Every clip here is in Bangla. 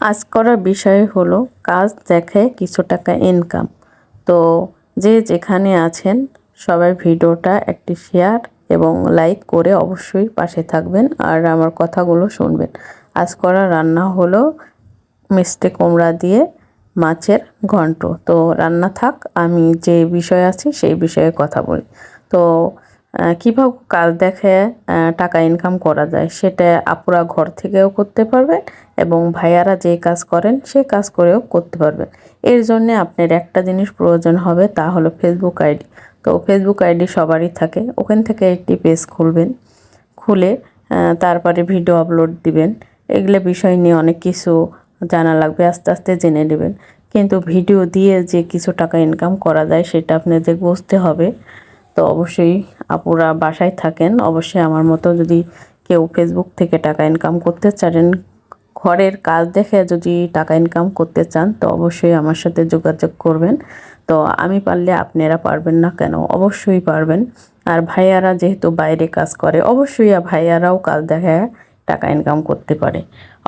আজ করার বিষয় হলো, কাজ দেখে কিছু টাকা ইনকাম তো যে যেখানে আছেন, সবাই ভিডিওটা একটি শেয়ার এবং লাইক করে অবশ্যই পাশে থাকবেন আর আমার কথাগুলো শুনবেন। আজ করা রান্না হলো মিষ্টি কুমড়া দিয়ে মাছের ঘন্ট। তো রান্না থাক, আমি যে বিষয় আছি সেই বিষয়ে কথা বলি। তো কীভাবে কাজ দেখে টাকা ইনকাম করা যায়, সেটা আপুরা ঘর থেকেও করতে পারবেন এবং ভাইয়ারা যে কাজ করেন, সে কাজ করেও করতে পারবেন এর জন্যে আপনার একটা জিনিস প্রয়োজন হবে, তা হলো ফেসবুক আইডি তো ফেসবুক আইডি সবারই থাকে। ওখান থেকে একটি পেজ খুলবেন, খুলে তারপরে ভিডিও আপলোড দিবেন। এগুলো বিষয় নিয়ে অনেক কিছু জানা লাগবে, আস্তে আস্তে জেনে নেবেন। কিন্তু ভিডিও দিয়ে যে কিছু টাকা ইনকাম করা যায়, সেটা আপনাদের বুঝতে হবে। তো অবশ্যই আপুরা বাসায় থাকেন। অবশ্যই আমার মতো যদি কেউ ফেসবুক থেকে টাকা ইনকাম করতে চান, ঘরের কাজ দেখে যদি টাকা ইনকাম করতে চান, তো অবশ্যই আমার সাথে যোগাযোগ করবেন। তো আমি পারলে আপনারা পারবেন না কেন? অবশ্যই পারবেন। আর ভাইয়ারা যেহেতু বাইরে কাজ করে, অবশ্যই ভাইয়ারাও কাজ দেখে। টাকা ইনকাম করতে পারে।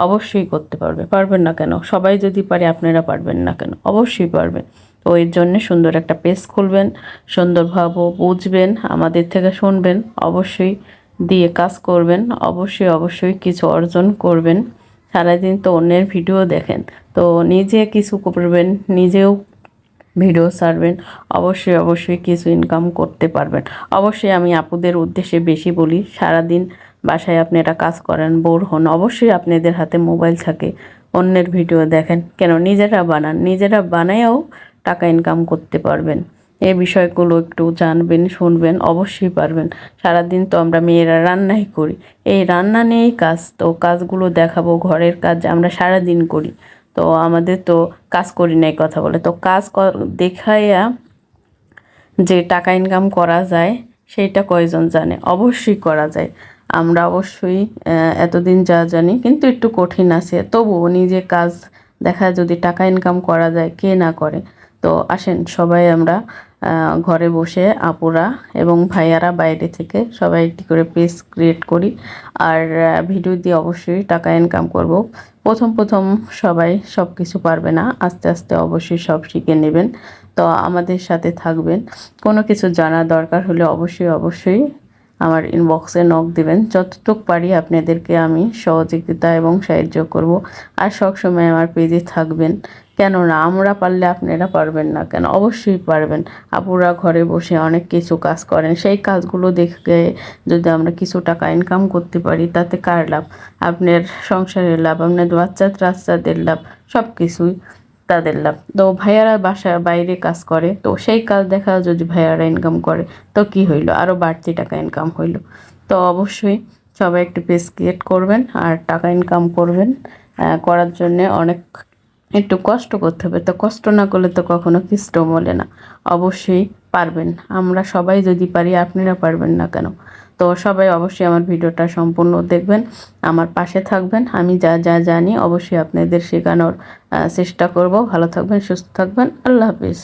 অবশ্যই করতে পারবে। পারবেন না কেন? সবাই যদি পারে, আপনারা পারবেন না কেন? অবশ্যই পারবেন। তো এর জন্য সুন্দর একটা পেজ খুলবেন, সুন্দরভাবে বুঝবেন, আমাদের থেকে শুনবেন, অবশ্যই দিয়ে কাজ করবেন, অবশ্যই অবশ্যই কিছু অর্জন করবেন। সারাদিন তো অন্যের ভিডিও দেখেন, তো নিজে কিছু করবেন, নিজেও ভিডিও ছাড়বেন, অবশ্যই অবশ্যই কিছু ইনকাম করতে পারবেন। অবশ্যই আমি আপুদের উদ্দেশ্যে বেশি বলি, সারাদিন বাসায় আপনারা কাজ করেন, বোর হন, অবশ্যই আপনাদের হাতে মোবাইল থাকে। অন্যের ভিডিও দেখেন, কেন নিজেরা বানান, নিজেরা বানায়ও টাকা ইনকাম করতে পারবেন। এই বিষয়গুলো একটু জানবেন, শুনবেন, অবশ্যই পারবেন। সারাদিন তো আমরা মেয়েরা রান্নাই করি। এই রান্না নিয়েই কাজ, তো কাজগুলো দেখাবো, ঘরের কাজ আমরা সারাদিন করি। তো আমাদের তো কাজ করি নাই কথা বলে। তো কাজ দেখাইয়া যে টাকা ইনকাম করা যায়, সেইটা কয়জন জানে? অবশ্যই করা যায়। আমরা অবশ্যই এতদিন যা জানি, কিন্তু একটু কঠিন আছে। তবুও নিজে কাজ দেখা যদি টাকা ইনকাম করা যায়, কে না করে? তো আসেন, সবাই আমরা ঘরে বসে আপুরা এবং ভাইয়ারা বাইরে থেকে সবাই একটি করে পেজ ক্রিয়েট করি। আর ভিডিও দিয়ে অবশ্যই টাকা ইনকাম করব। প্রথম প্রথম সবাই সব কিছু পারবে না। আস্তে আস্তে অবশ্যই সব শিখে নেবেন। তো আমাদের সাথে থাকবেন। কোনো কিছু জানার দরকার হলে অবশ্যই অবশ্যই আমার ইনবক্সে নক দিবেন। যতটুক পারি আপনাদেরকে আমি সহযোগিতা এবং সাহায্য করব। আর সবসময় আমার পেজে থাকবেন। কেন না আমরা পারলে আপনারা পারবেন না কেন? অবশ্যই পারবেন। আপুরা ঘরে বসে অনেক কিছু কাজ করেন। সেই কাজগুলো দেখে যদি আমরা কিছু টাকা ইনকাম করতে পারি, তাতে কার লাভ? আপনার সংসারের লাভ, আপনার বাচ্চা টাচ্চাদের লাভ সব কিছুই তাদের লাভ তো ভাইয়ারা বাসা বাইরে কাজ করে, তো সেই কাজ দেখা যদি ভাইয়ারা ইনকাম করে, তো কি হইল? আরও বাড়তি টাকা ইনকাম হইল। তো অবশ্যই সবাই একটু পেজ ক্রিয়েট করবেন আর টাকা ইনকাম করবেন করার জন্যে অনেক একটু কষ্ট করতে হবে। তো কষ্ট না করলে তো কখনো কৃষ্ট বলে না। অবশ্যই পারবেন। আমরা সবাই যদি পারি, আপনারা পারবেন না কেন? তো সবাই অবশ্যই আমার ভিডিওটা সম্পূর্ণ দেখবেন, আমার পাশে থাকবেন। আমি যা যা জানি অবশ্যই আপনাদের শেখানোর চেষ্টা করব। ভালো থাকবেন, সুস্থ থাকবেন। আল্লাহ হাফিজ।